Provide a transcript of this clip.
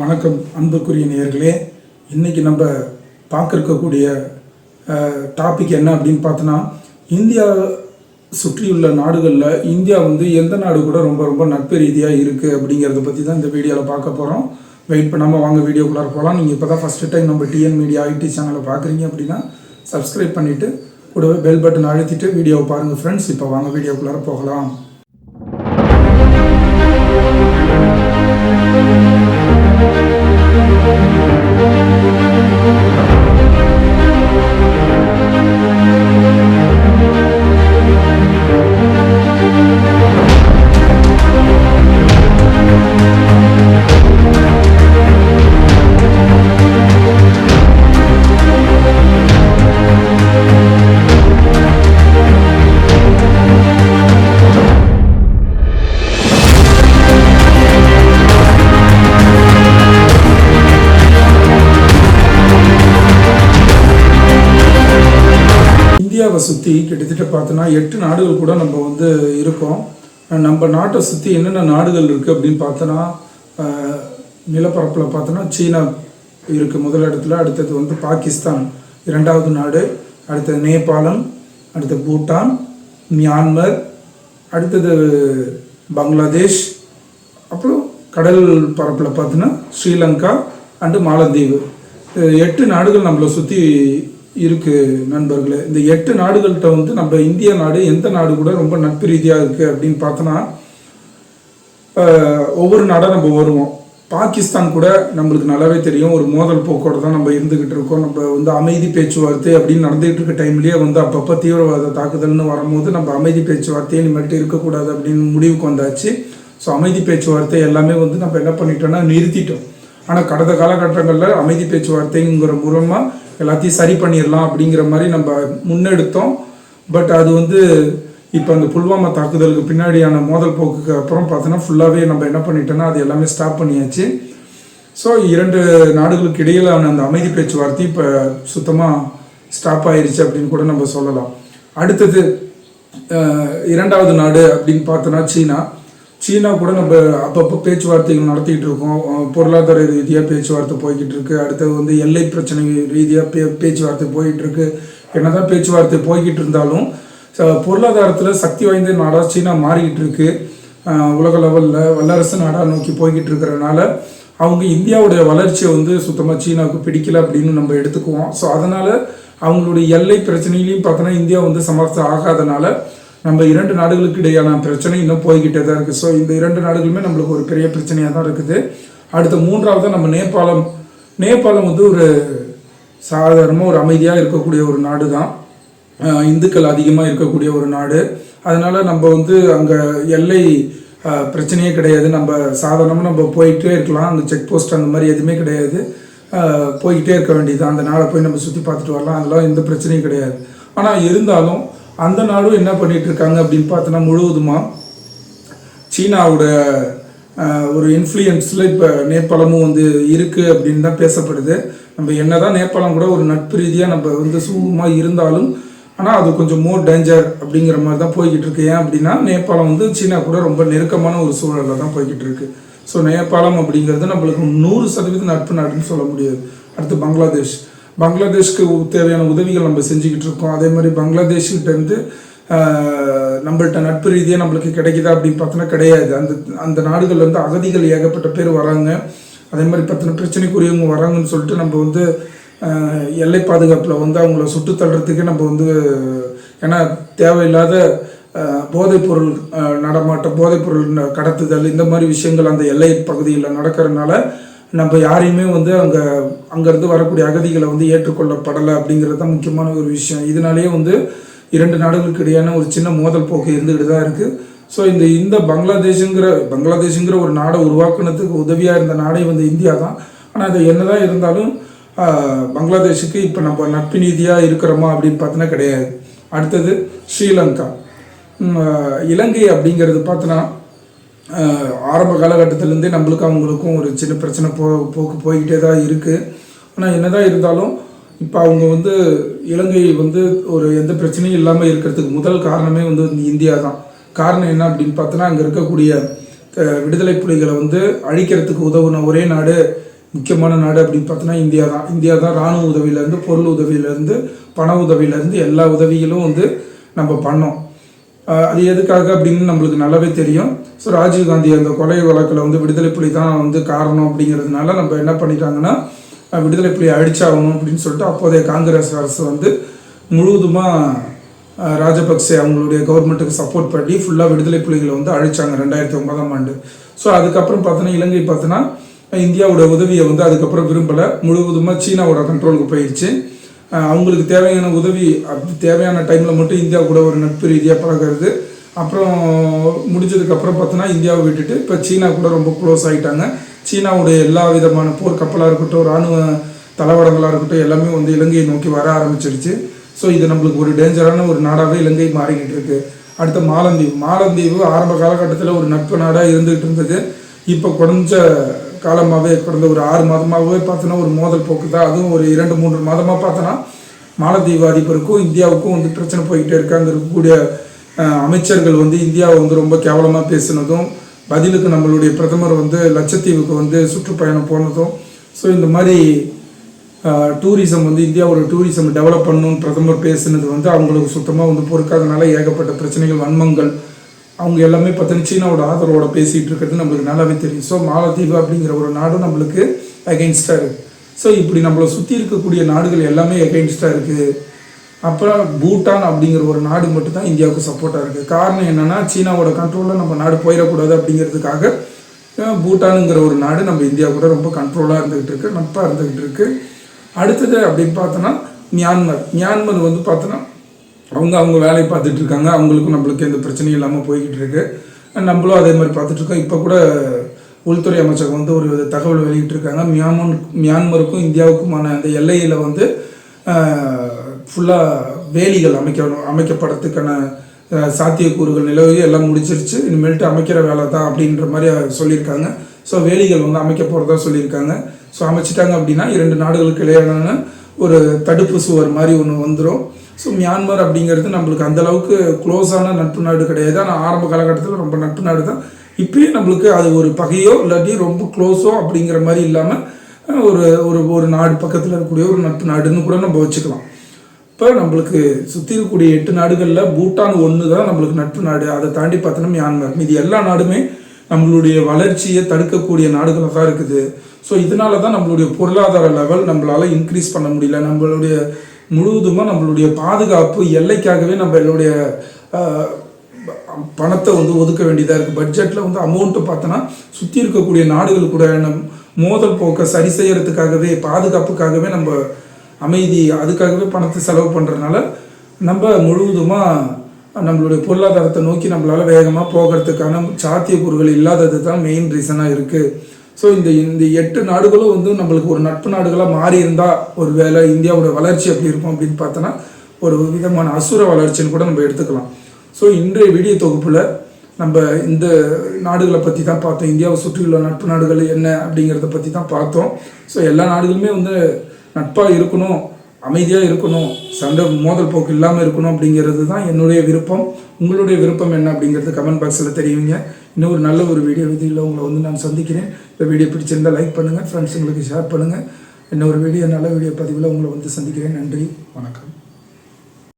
வணக்கம் அன்புக்குரிய நேயர்களே. இன்றைக்கி நம்ம பார்க்குறக்கக்கூடிய டாபிக் என்ன அப்படின்னு பார்த்தோன்னா இந்தியா சுற்றியுள்ள நாடுகளில் இந்தியா வந்து எந்த நாடு கூட ரொம்ப ரொம்ப நட்பு ரீதியாக இருக்குது அப்படிங்கிறத பற்றி தான் இந்த வீடியோவில் பார்க்க போகிறோம் வெயிட் பண்ணாமல் வாங்க வீடியோக்குள்ளார போகலாம் நீங்கள் இப்போ தான் ஃபஸ்ட்டு டைம் நம்ம டிஎன் மீடியா ஐடி சேனலை பார்க்குறீங்க அப்படின்னா சப்ஸ்கிரைப் பண்ணிவிட்டு கூடவே பெல் பட்டன் அழுத்திட்டு வீடியோவை பாருங்கள் ஃப்ரெண்ட்ஸ் இப்போ வாங்க வீடியோக்குள்ளார போகலாம். இந்தியாவை சுற்றி கிட்டத்தட்ட பார்த்தோன்னா எட்டு நாடுகள் கூட நம்ம வந்து இருக்கோம். நம்ம நாட்டை சுற்றி என்னென்ன நாடுகள் இருக்குது அப்படின்னு பார்த்தோன்னா நிலப்பரப்பில் பார்த்தோன்னா சீனா இருக்குது முதல் இடத்துல அடுத்தது வந்து பாகிஸ்தான் இரண்டாவது நாடு அடுத்தது நேபாளம் அடுத்து பூட்டான் மியான்மர் அடுத்தது பங்களாதேஷ் அப்புறம் கடல் பரப்பில் பார்த்தோன்னா ஸ்ரீலங்கா அண்டு மாலத்தீவு. எட்டு நாடுகள் நம்மளை சுற்றி இருக்குது நண்பர்களே. இந்த எட்டு நாடுகள்கிட்ட வந்து நம்ம இந்திய நாடு எந்த நாடு கூட ரொம்ப நட்பு ரீதியாக இருக்குது அப்படின்னு பார்த்தோன்னா ஒவ்வொரு நாடாக நம்ம வருவோம். பாகிஸ்தான் கூட நம்மளுக்கு நல்லாவே தெரியும். ஒரு மோதல் போக்கோட தான் நம்ம இருந்துக்கிட்டு இருக்கோம். நம்ம வந்து அமைதி பேச்சுவார்த்தை அப்படின்னு நடந்துகிட்டு இருக்க டைம்லேயே வந்து அப்பப்போ தீவிரவாத தாக்குதல்னு வரும்போது நம்ம அமைதி பேச்சுவார்த்தையை இனிமேட்டு இருக்கக்கூடாது அப்படின்னு முடிவுக்கு வந்தாச்சு. ஸோ அமைதி பேச்சுவார்த்தை எல்லாமே வந்து நம்ம என்ன பண்ணிட்டோம்னா நிறுத்திட்டோம். ஆனால் கடந்த காலகட்டங்களில் அமைதி பேச்சுவார்த்தைங்கிற மூலமாக எல்லாத்தையும் சரி பண்ணிடலாம் அப்படிங்கிற மாதிரி நம்ம முன்னெடுத்தோம். பட் அது வந்து இப்போ அந்த புல்வாமா தாக்குதலுக்கு பின்னாடியான மோதல் போக்குக்கு அப்புறம் பார்த்தோன்னா ஃபுல்லாகவே நம்ம என்ன பண்ணிட்டோம்னா அது எல்லாமே ஸ்டாப் பண்ணியாச்சு. ஸோ இரண்டு நாடுகளுக்கு இடையிலான அந்த அமைதி பேச்சுவார்த்தை இப்போ சுத்தமாக ஸ்டாப் ஆயிடுச்சு அப்படின்னு கூட நம்ம சொல்லலாம். அடுத்தது இரண்டாவது நாடு அப்படின்னு பார்த்தோன்னா சீனா. சீனா கூட நம்ம அப்பப்போ பேச்சுவார்த்தைகள் நடத்திட்டு இருக்கோம். பொருளாதார ரீதியாக பேச்சுவார்த்தை போய்கிட்டு இருக்கு. அடுத்தது வந்து எல்லை பிரச்சனை ரீதியாக பே பேச்சுவார்த்தை போயிட்டு இருக்கு. என்னதான் பேச்சுவார்த்தை போய்கிட்டு இருந்தாலும் பொருளாதாரத்தில் சக்தி வாய்ந்த நாடாக சீனா மாறிக்கிட்டு இருக்கு. உலக லெவலில் வல்லரசு நாடாக நோக்கி போய்கிட்டு இருக்கிறனால அவங்க இந்தியாவுடைய வளர்ச்சியை வந்து சுத்தமாக சீனாவுக்கு பிடிக்கல அப்படின்னு நம்ம எடுத்துக்குவோம். ஸோ அதனால் அவங்களுடைய எல்லை பிரச்சனையிலையும் பார்த்தோன்னா இந்தியா வந்து சமர்த்தம் ஆகாதனால நம்ம இரண்டு நாடுகளுக்கு இடையான பிரச்சனை இன்னும் போய்கிட்டே தான் இருக்குது ஸோ இந்த இரண்டு நாடுகளுமே நம்மளுக்கு ஒரு பெரிய பிரச்சனையாக தான் இருக்குது. அடுத்த மூன்றாவது நம்ம நேபாளம். நேபாளம் வந்து ஒரு சாதாரணமாக ஒரு அமைதியாக இருக்கக்கூடிய ஒரு நாடு தான். இந்துக்கள் அதிகமாக இருக்கக்கூடிய ஒரு நாடு. அதனால் நம்ம வந்து அங்கே எல்லை பிரச்சனையே கிடையாது. நம்ம சாதாரணமாக நம்ம போயிட்டே இருக்கலாம். அங்கே செக் போஸ்ட் அந்த மாதிரி எதுவுமே கிடையாது. போய்கிட்டே இருக்க வேண்டியது அந்த நாளை போய் நம்ம சுற்றி பார்த்துட்டு வரலாம். அதெல்லாம் எந்த பிரச்சனையும் கிடையாது. ஆனால் இருந்தாலும் அந்த நாடும் என்ன பண்ணிட்டு இருக்காங்க அப்படின்னு பார்த்தோன்னா முழுவதுமாக சீனாவோட ஒரு இன்ஃப்ளூயன்ஸில் இப்போ நேபாளமும் வந்து இருக்குது அப்படின்னு தான் பேசப்படுது. நம்ம என்னதான் நேபாளம் கூட ஒரு நட்பு ரீதியாக நம்ம வந்து சுமூகமாக இருந்தாலும் ஆனால் அது கொஞ்சம் மோர் டேஞ்சர் அப்படிங்கிற மாதிரி தான் போய்கிட்டு இருக்கு ஏன் அப்படின்னா நேபாளம் வந்து சீனா கூட ரொம்ப நெருக்கமான ஒரு சூழலில் தான் போய்கிட்டு இருக்கு ஸோ நேபாளம் அப்படிங்கிறது நம்மளுக்கு நூறு சதவீதம் நட்பு நாடுன்னு சொல்ல முடியாது. அடுத்து பங்களாதேஷ். பங்களாதேஷ்க்கு தேவையான உதவிகள் நம்ம செஞ்சுக்கிட்டு இருக்கோம். அதே மாதிரி பங்களாதேஷ்கிட்டேருந்து நம்மள்கிட்ட நட்பு ரீதியாக நம்மளுக்கு கிடைக்குதா அப்படின்னு பார்த்தோன்னா கிடையாது. அந்த அந்த நாடுகள் வந்து அகதிகள் ஏகப்பட்ட பேர் வராங்க. அதே மாதிரி பார்த்தோன்னா பிரச்சனைக்குரியவங்க வராங்கன்னு சொல்லிட்டு நம்ம வந்து எல்லை பாதுகாப்பில் வந்து அவங்கள சுட்டு தள்ளுறதுக்கே நம்ம வந்து ஏன்னா தேவையில்லாத போதைப்பொருள் நடமாட்டம் போதைப்பொருள் கடத்துதல் இந்த மாதிரி விஷயங்கள் அந்த எல்லை பகுதியில் நடக்கிறதுனால நம்ம யாரையுமே வந்து அங்கே அங்கேருந்து வரக்கூடிய அகதிகளை வந்து ஏற்றுக்கொள்ளப்படலை அப்படிங்கிறது தான் முக்கியமான ஒரு விஷயம். இதனாலேயே வந்து இரண்டு நாடுகளுக்கு இடையான ஒரு சின்ன மோதல் போக்கு இருந்துகிட்டு தான் இருக்குது ஸோ இந்த இந்த பங்களாதேஷுங்கிற பங்களாதேஷுங்கிற ஒரு நாடை உருவாக்குனதுக்கு உதவியாக இருந்த நாடே வந்து இந்தியா தான். ஆனால் அது என்னதான் இருந்தாலும் பங்களாதேஷுக்கு இப்போ நம்ம நட்பு நீதியாக இருக்கிறோமா அப்படின்னு பார்த்தோன்னா கிடையாது. அடுத்தது ஸ்ரீலங்கா. இலங்கை அப்படிங்கிறது பார்த்தோன்னா ஆரம்ப காலகட்டத்திலேருந்தே நம்மளுக்கும் அவங்களுக்கும் ஒரு சின்ன பிரச்சனை போ போக்கு போய்கிட்டே தான் இருக்குது ஆனால் என்ன தான் இருந்தாலும் இப்போ அவங்க வந்து இலங்கை வந்து ஒரு எந்த பிரச்சனையும் இல்லாமல் இருக்கிறதுக்கு முதல் காரணமே வந்து இந்த இந்தியா தான். காரணம் என்ன அப்படின்னு பார்த்தோன்னா அங்கே இருக்கக்கூடிய விடுதலை புலிகளை வந்து அழிக்கிறதுக்கு உதவுன ஒரே நாடு முக்கியமான நாடு அப்படின்னு பார்த்தோன்னா இந்தியா தான். இந்தியா தான் இராணுவ உதவியிலேருந்து பொருள் உதவியிலேருந்து பண உதவியிலேருந்து எல்லா உதவிகளும் வந்து நம்ம பண்ணோம். அது எதுக்காக அப்படின்னு நம்மளுக்கு நல்லாவே தெரியும். ஸோ ராஜீவ்காந்தி அந்த கொலை வழக்கில் வந்து விடுதலை புலி தான் வந்து காரணம் அப்படிங்கிறதுனால நம்ம என்ன பண்ணிட்டாங்கன்னா விடுதலை புலியை அழிச்சாகணும் அப்படின்னு சொல்லிட்டு அப்போதைய காங்கிரஸ் அரசு வந்து முழுவதுமாக ராஜபக்சே அவங்களுடைய கவர்மெண்ட்டுக்கு சப்போர்ட் பண்ணி ஃபுல்லாக விடுதலை புலிகளை வந்து அழிச்சாங்க ரெண்டாயிரத்தி ஒன்பதாம் ஆண்டு. ஸோ அதுக்கப்புறம் பார்த்தோன்னா இலங்கை பார்த்தோன்னா இந்தியாவோட உதவியை வந்து அதுக்கப்புறம் விரும்பலை. முழுவதுமாக சீனாவோட கண்ட்ரோலுக்கு போயிடுச்சு அவங்களுக்கு தேவையான உதவி அப்படி தேவையான டைமில் மட்டும் இந்தியா கூட ஒரு நட்பு ரீதியாக பழகிறது. அப்புறம் முடிஞ்சதுக்கப்புறம் பார்த்தோன்னா இந்தியாவை விட்டுட்டு இப்போ சீனா கூட ரொம்ப க்ளோஸ் ஆகிட்டாங்க சீனாவுடைய எல்லா விதமான போர் கப்பலாக இருக்கட்டும் இராணுவ தளவாடங்களாக இருக்கட்டும் எல்லாமே வந்து இலங்கையை நோக்கி வர ஆரம்பிச்சிருச்சு. ஸோ இது நம்மளுக்கு ஒரு டேஞ்சரான ஒரு நாடாகவே இலங்கை மாறிக்கிட்டு இருக்கு. அடுத்த மாலந்தீவு. மாலந்தீவு ஆரம்ப காலகட்டத்தில் ஒரு நட்பு நாடாக இருந்துகிட்டு இருந்தது. இப்போ கொஞ்சம் காலமாகவே கடந்த ஒரு ஆறு மாதமாகவே பார்த்தோன்னா ஒரு மோதல் போக்கு தான் அதுவும் ஒரு இரண்டு மூன்று மாதமாக பார்த்தோன்னா மாலத்தீவு அதிபருக்கும் இந்தியாவுக்கும் வந்து பிரச்சனை போய்கிட்டே இருக்காங்க. இருக்கக்கூடிய அமைச்சர்கள் வந்து இந்தியாவை வந்து ரொம்ப கேவலமாக பேசினதும் பதிலுக்கு நம்மளுடைய பிரதமர் வந்து லட்சத்தீவுக்கு வந்து சுற்றுப்பயணம் போனதும் ஸோ இந்த மாதிரி டூரிசம் வந்து இந்தியாவோட டூரிசம் டெவலப் பண்ணணும்னு பிரதமர் பேசினது வந்து அவங்களுக்கு சுத்தமாக வந்து பொறுக்காதனால ஏகப்பட்ட பிரச்சனைகள் வன்மங்கள் அவங்க எல்லாமே பார்த்தீங்கன்னா சீனாவோட ஆதரவோட பேசிகிட்டு இருக்கிறது நம்மளுக்கு நல்லாவே தெரியும். ஸோ மாலத்தீவு அப்படிங்கிற ஒரு நாடு நம்மளுக்கு அகைன்ஸ்டாக இருக்குது ஸோ இப்படி நம்மளை சுற்றி இருக்கக்கூடிய நாடுகள் எல்லாமே அகெயின்ஸ்டாக இருக்குது அப்புறம் பூட்டான் அப்படிங்கிற ஒரு நாடு மட்டும் தான் இந்தியாவுக்கு சப்போர்ட்டாக இருக்குது காரணம் என்னென்னா சீனாவோட கண்ட்ரோலில் நம்ம நாடு போயிடக்கூடாது அப்படிங்கிறதுக்காக பூட்டானுங்கிற ஒரு நாடு நம்ம இந்தியா கூட ரொம்ப கண்ட்ரோலாக இருந்துகிட்டு இருக்கு நட்பாக இருந்துக்கிட்டு இருக்கு. அடுத்தது அப்படின்னு பார்த்தோன்னா மியான்மர். மியான்மர் வந்து பார்த்தோன்னா அவங்க அவங்க வேலையை பார்த்துட்டு இருக்காங்க. அவங்களுக்கும் நம்மளுக்கு எந்த பிரச்சனையும் இல்லாமல் போய்கிட்டு இருக்கு. நம்மளும் அதே மாதிரி பார்த்துட்ருக்கோம் இப்போ கூட உள்துறை அமைச்சகம் வந்து ஒரு தகவல் வெளியிட்டிருக்காங்க மியான்மர் மியான்மருக்கும் இந்தியாவுக்குமான அந்த எல்லையில் வந்து ஃபுல்லாக வேலிகள் அமைக்கணும் அமைக்கப்படுறதுக்கான சாத்தியக்கூறுகள் நிலவு எல்லாம் முடிச்சிருச்சு இனிமேல்ட்டு அமைக்கிற வேலை தான் அப்படின்ற மாதிரி சொல்லியிருக்காங்க. ஸோ வேலிகள் வந்து அமைக்க போகிறதா சொல்லியிருக்காங்க. ஸோ அமைச்சிட்டாங்க அப்படின்னா இரண்டு நாடுகளுக்கு இடையிலான ஒரு தடுப்பு சுவர் மாதிரி ஒன்று வந்துடும் ஸோ மியான்மர் அப்படிங்கிறது நம்மளுக்கு அந்தளவுக்கு க்ளோஸான நட்பு நாடு கிடையாது. ஆனால் ஆரம்ப காலகட்டத்தில் ரொம்ப நட்பு நாடு தான். இப்பயும் நம்மளுக்கு அது ஒரு பகையோ இல்லாட்டி ரொம்ப க்ளோஸோ அப்படிங்கிற மாதிரி இல்லாமல் ஒரு ஒரு ஒரு நாடு பக்கத்தில் இருக்கக்கூடிய ஒரு நட்பு நாடுன்னு கூட நம்ம வச்சுக்கலாம். இப்போ நம்மளுக்கு சுற்றி இருக்கக்கூடிய எட்டு நாடுகளில் பூட்டான் ஒன்று தான் நம்மளுக்கு நட்பு நாடு. அதை தாண்டி பார்த்தோன்னா மியான்மர். மீதி எல்லா நாடுமே நம்மளுடைய வளர்ச்சியை தடுக்கக்கூடிய நாடுகளாக தான் இருக்குது. ஸோ இதனால தான் நம்மளுடைய பொருளாதார லெவல் நம்மளால் இன்க்ரீஸ் பண்ண முடியல. நம்மளுடைய முழுவதுமாக நம்மளுடைய பாதுகாப்பு எல்லைக்காகவே நம்மளுடைய ஆஹ், பணத்தை வந்து ஒதுக்க வேண்டியதாக இருக்குது பட்ஜெட்டில் வந்து அமௌண்ட்டு பார்த்தோன்னா சுற்றி இருக்கக்கூடிய நாடுகள் கூட நம் மோதல் போக்கை சரி செய்கிறதுக்காகவே பாதுகாப்புக்காகவே நம்ம அமைதி அதுக்காகவே பணத்தை செலவு பண்ணுறதுனால நம்ம முழுவதுமாக நம்மளுடைய பொருளாதாரத்தை நோக்கி நம்மளால் வேகமாக போகிறதுக்கான சாத்தியக்கூறுகள் இல்லாதது தான் மெயின் ரீசனாக இருக்குது ஸோ இந்த இந்த எட்டு நாடுகளும் வந்து நம்மளுக்கு ஒரு நட்பு நாடுகளாக மாறி இருந்தால் ஒரு வேலை இந்தியாவோட வளர்ச்சி எப்படி இருக்கும் அப்படின்னு பார்த்தோன்னா ஒரு விதமான அசுர வளர்ச்சின்னு கூட நம்ம எடுத்துக்கலாம். ஸோ இன்றைய வீடியோ தொகுப்பில் நம்ம இந்த நாடுகளை பற்றி தான் பார்த்தோம். இந்தியாவை சுற்றியுள்ள நட்பு நாடுகள் என்ன அப்படிங்கிறத பற்றி தான் பார்த்தோம். ஸோ எல்லா நாடுகளுமே வந்து நட்பாக இருக்கணும் அமைதியாக இருக்கணும் சண்டை மோதல் போக்கு இல்லாமல் இருக்கணும் அப்படிங்கிறது தான் என்னுடைய விருப்பம். உங்களுடைய விருப்பம் என்ன அப்படிங்கிறது கமெண்ட் பாக்ஸில் தெரியுங்க. இன்னும் ஒரு நல்ல ஒரு வீடியோ விதியில் உங்களை வந்து நான் சந்திக்கிறேன். இந்த வீடியோ பிடிச்சிருந்தால் லைக் பண்ணுங்கள் ஃப்ரெண்ட்ஸுங்களுக்கு ஷேர் பண்ணுங்கள் இன்னொரு வீடியோ நல்ல வீடியோ பதிவில் உங்களை வந்து சந்திக்கிறேன். நன்றி வணக்கம்.